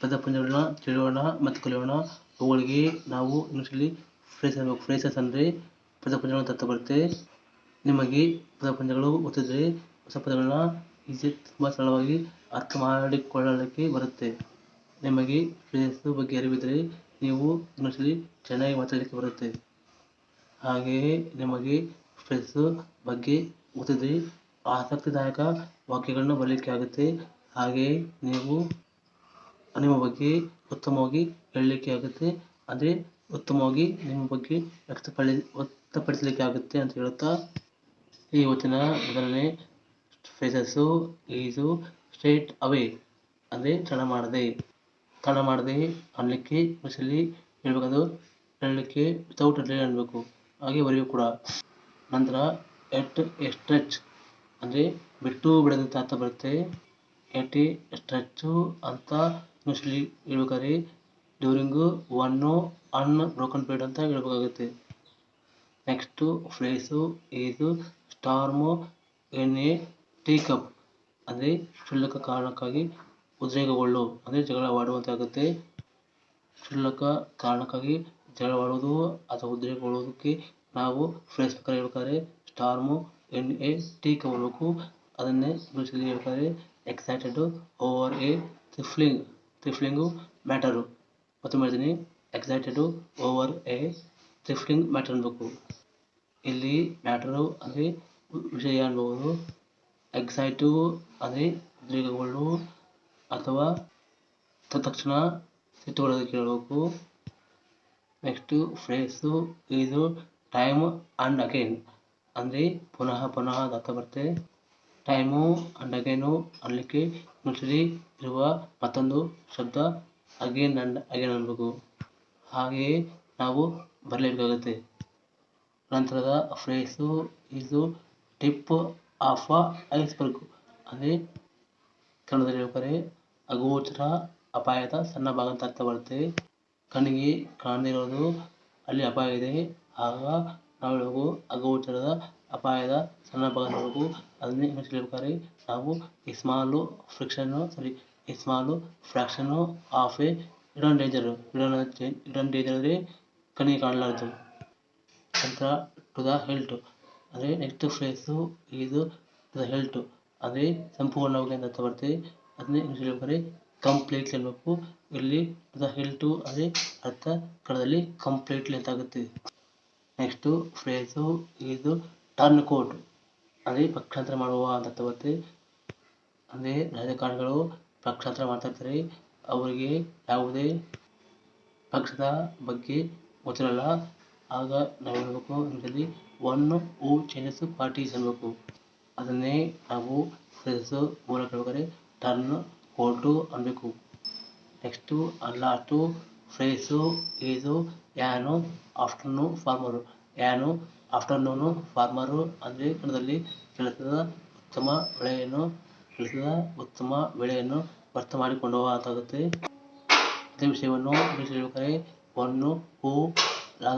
ಪದಪುಂಜಗಳನ್ನ ತಿಳಿಯೋಣ ಮತ್ತು ಕಲಿಯೋಣ. ಅವುಗಳಿಗೆ ನಾವು ಇಂಗ್ಲೀಷಲ್ಲಿ ಫ್ರೇಸ್ ಅನ್ಬೇಕು ಫ್ರೇಸಸ್ ಅಂದರೆ ಪದಪುಂಜಗಳು ಅಂತ ಬರುತ್ತೆ. ನಿಮಗೆ ಪದಪುಂಜಗಳು ಗೊತ್ತಿದ್ದರೆ ಹೊಸ ಪದಗಳನ್ನ ಈಸಿ ತುಂಬ ಸರಳವಾಗಿ ಅರ್ಥ ಮಾಡಿಕೊಳ್ಳಲಿಕ್ಕೆ ಬರುತ್ತೆ. ನಿಮಗೆ ಫ್ರೇಸ್ ಬಗ್ಗೆ ಅರಿವಿದ್ದರೆ ನೀವು ಇಂಗ್ಲೀಷಲ್ಲಿ ಚೆನ್ನಾಗಿ ಮಾತಾಡಲಿಕ್ಕೆ ಬರುತ್ತೆ. ಹಾಗೆಯೇ ನಿಮಗೆ ಫ್ರೇಸ್ ಬಗ್ಗೆ ಗೊತ್ತಿದ್ದರೆ ಆಸಕ್ತಿದಾಯಕ ವಾಕ್ಯಗಳನ್ನ ಬರಲಿಕ್ಕೆ ಆಗುತ್ತೆ. ಹಾಗೆಯೇ ನೀವು ನಿಮ್ಮ ಬಗ್ಗೆ ಉತ್ತಮವಾಗಿ ಹೇಳಲಿಕ್ಕೆ ಆಗುತ್ತೆ ಅದೇ ಉತ್ತಮವಾಗಿ ನಿಮ್ಮ ಬಗ್ಗೆ ವ್ಯಕ್ತಪಡಿ ವ್ಯಕ್ತಪಡಿಸಲಿಕ್ಕೆ ಆಗುತ್ತೆ ಅಂತ ಹೇಳುತ್ತಾ, ಈ ಇವತ್ತಿನ ಮೊದಲನೇ ಫೇಸಸ್ಸು ಈಸು ಸ್ಟ್ರೇಟ್ ಅವೇ ಅಂದರೆ ತಡ ಮಾಡದೆ. ತಡ ಮಾಡದೆ ಅನ್ನಲಿಕ್ಕೆ ಇಂಗ್ಲೀಷಲ್ಲಿ ಹೇಳ್ಬೇಕಂದ್ರೆ ಹೇಳಲಿಕ್ಕೆ ವಿತೌಟ್ ಡಿಲೇ ಅನ್ನಬೇಕು ಹಾಗೆ ಬರೆಯೋ ಕೂಡ. ನಂತರ ಎಟ್ ಎ ಸ್ಟ್ರೆಚ್ ಅಂದರೆ ಬಿಟ್ಟು ಬಿಡದಂತ ಅರ್ಥ ಬರುತ್ತೆ. ಎಟ್ ಎ ಸ್ಟ್ರೆಚ್ಚು ಅಂತ ಇಂಗ್ಲೀಷಲ್ಲಿ ಹೇಳ್ಬೇಕಾದ್ರೆ during one unbroken period ಅಂತ ಹೇಳ್ಬೇಕಾಗುತ್ತೆ. Next phrase is storm in a tea cup ಅಂದರೆ ಕ್ಷುಲ್ಲಕ ಕಾರಣಕ್ಕಾಗಿ ಉದ್ರೇಕಗೊಳ್ಳು. ಅಂದರೆ ಜಗಳವಾಡುವಂತಾಗುತ್ತೆ ಕ್ಷುಲ್ಲಕ ಕಾರಣಕ್ಕಾಗಿ ಜಗಳವಾಡೋದು ಅಥವಾ ಉದ್ರೇಕಗೊಳ್ಳೋದಕ್ಕೆ ನಾವು ಫ್ರೇಸ್ ಪ್ರಕಾರ ಹೇಳ್ಬೇಕಾದ್ರೆ storm in a tea cup ಅದನ್ನೇ ಇಂಗ್ಲೀಷಲ್ಲಿ excited over a trifling trifling matter ಮತ್ತು ಮಾಡ್ತೀನಿ excited over a trifling matter ಅನ್ಬೇಕು. ಇಲ್ಲಿ ಮ್ಯಾಟರು ಅಂದರೆ ವಿಷಯ ಅನ್ಬೋದು ಎಕ್ಸೈಟು ಅಂದರೆ ಉದ್ರೇಕಗೊಳ್ಳು ಅಥವಾ ತತ್ಕ್ಷಣ ಸಿಟ್ಟುಗಳೋದಕ್ಕೆ ಹೇಳಬೇಕು ನೆಕ್ಸ್ಟು ಫ್ರೇಸು ಇದು ಟೈಮ್ ಆ್ಯಂಡ್ ಅಗೇನ್ ಅಂದರೆ ಪುನಃ ಪುನಃ ಅಂತ ಬರುತ್ತೆ. ಟೈಮು ಆ್ಯಂಡ್ ಅಗೇನು ಅನ್ನಲಿಕ್ಕೆ ಇಂಗ್ಲೀಷಲ್ಲಿ ಇರುವ ಮತ್ತೊಂದು ಶಬ್ದ ಅಗೇನ್ ಅಂಡ್ ಅಗೇನ್ ಅನ್ನಬೇಕು ಹಾಗೆಯೇ ನಾವು ಬರಲೇಬೇಕಾಗುತ್ತೆ. ನಂತರದ ಫ್ರೇಸು ಇದು ಟಿಪ್ ಆಫ್ ಅ ಐಸ್ಬರ್ಗ್ ಅಂದರೆ ಕನ್ನಡದಲ್ಲಿ ಹೇಳ್ಬೇಕಾದ್ರೆ ಅಗೋಚರ ಅಪಾಯದ ಸಣ್ಣ ಭಾಗ ಅಂತ ಅರ್ಥ ಬರುತ್ತೆ. ಕಣ್ಣಿಗೆ ಕಾಣದೇ ಇರೋದು ಅಲ್ಲಿ ಅಪಾಯ ಇದೆ. ಆಗ ನಾವು ಹೇಳಬೇಕು ಅಗೋಚರದ ಅಪಾಯದ ಸಣ್ಣ ಭಾಗ ನೋಡಬೇಕು ಅದನ್ನೇ ಇಂಗ್ಲೀಷಲ್ಲಿ ಹೇಳ್ಬೇಕಾದ್ರೆ ನಾವು ಈ small friction sorry a small fraction of a hidden danger hidden hidden danger ಅಂದರೆ ಕಣ್ಣಿಗೆ ಕಾಣಲಾರದು. ನಂತರ ಟು ದ ಹೆಲ್ಟ್ ಅಂದರೆ ನೆಕ್ಸ್ಟ್ ಫ್ರೇಸು ಇದು ಟು ದ ಹೆಲ್ಟ್ ಅಂದರೆ ಸಂಪೂರ್ಣವಾಗಿ ಅಂತ ಬರುತ್ತೆ. ಅದನ್ನೇ ಇಂಗ್ಲೀಷ್ ಹೇಳ್ಬೇಕಾದ್ರೆ ಕಂಪ್ಲೀಟ್ಲಿ ಅನ್ನಬೇಕು ಇಲ್ಲಿ ಟು ದ ಹೆಲ್ಟು ಅಂದರೆ ಅರ್ಥ ಕನ್ನಡದಲ್ಲಿ ಕಂಪ್ಲೀಟ್ಲಿ ಅಂತ ಆಗುತ್ತೆ. ನೆಕ್ಸ್ಟು ಫ್ರೇಸು ಇದು ಟರ್ನ್ ಕೋಟ್ ಅಂದರೆ ಪಕ್ಷಾಂತರ ಮಾಡುವ ಅಂತ ತಗೋತಿ ಅಂದರೆ ರಾಜಕಾರಣಿಗಳು ಪಕ್ಷಾಂತರ ಮಾಡ್ತಾ ಇರ್ತಾರೆ. ಅವರಿಗೆ ಯಾವುದೇ ಪಕ್ಷದ ಬಗ್ಗೆ ಗೊತ್ತಿರಲ್ಲ. ಆಗ ನಾವು ಹೇಳಬೇಕು ಇಂಗ್ಲೀಷಲ್ಲಿ ಒನ್ ಓ ಚೇಂಜಸ್ ಪಾರ್ಟೀಸ್ ಅನ್ನಬೇಕು ಅದನ್ನೇ ನಾವು ಫ್ರೇಸು ಮೂಲಕ ಹೇಳ್ಬೇಕಾದ್ರೆ ಟರ್ನ್ ಕೋಟು ಅನ್ನಬೇಕು next last phrase is an afternoon farmer an afternoon, farmer ಅಂದರೆ ಕನ್ನಡದಲ್ಲಿ ಕೆಲಸದ ಉತ್ತಮ ಬೆಳೆಯನ್ನು ಕೆಲಸದ ಉತ್ತಮ ಬೆಳೆಯನ್ನು ವ್ಯರ್ಥ ಮಾಡಿಕೊಂಡು ಅಂತಾಗುತ್ತೆ ಅದೇ ವಿಷಯವನ್ನು ಇಂಗ್ಲೀಷಲ್ಲಿ ಹೇಳ್ಬೇಕಾದ್ರೆ one who the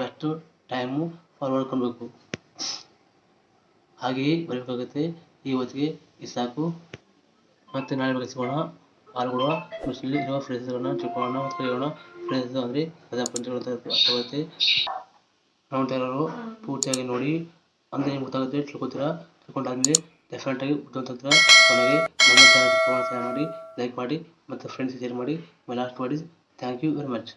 best time forward ಕೊಡಬೇಕು ಹಾಗೆಯೇ ಬರಬೇಕಾಗುತ್ತೆ ಈ ಹೊತ್ತಿಗೆ ಇಸಾಕು ಸಾಕು. ಮತ್ತೆ ನಾಳೆ ಬೆಳೆಸಿಕೊಳ್ಳೋಣ ಪಾಲ್ಗೊಳ್ಳುವ, ಕೃಷಿಯಲ್ಲಿ ಇರುವ ಫ್ರೆಂಡ್ಸ್ಗಳನ್ನ ತಿಳ್ಕೊಳ್ಳೋಣ ಮತ್ತು ಕಲಿಯೋಣ ಫ್ರೇಸಸ್ ಅಂದರೆ ಪದ ಪಂಚಗಳು ಅಂತ ಅರ್ಥ ಬರುತ್ತೆ ಎಲ್ಲರೂ ಪೂರ್ತಿಯಾಗಿ ನೋಡಿ ಅಂದರೆ ನಿಮ್ಗೆ ಗೊತ್ತಾಗುತ್ತೆ ತಿಳ್ಕೊತೀರಾ? ತಿಳ್ಕೊಂಡಾದ್ಮೇಲೆ ಡೆಫಿನೆಟಾಗಿ ಬುದ್ಧಿವಂತರ ಕೊನೆಗೆ ನಮ್ಮ ಚಾನಲ್ ಮಾಡಿ ಲೈಕ್ ಮಾಡಿ ಮತ್ತು ಫ್ರೆಂಡ್ಸ್ ಶೇರ್ ಮಾಡಿ ಮೈ ಲಾಸ್ಟ್ ಮಾಡಿ ಇಸ್ ಥ್ಯಾಂಕ್ ಯು ವೆರಿ ಮಚ್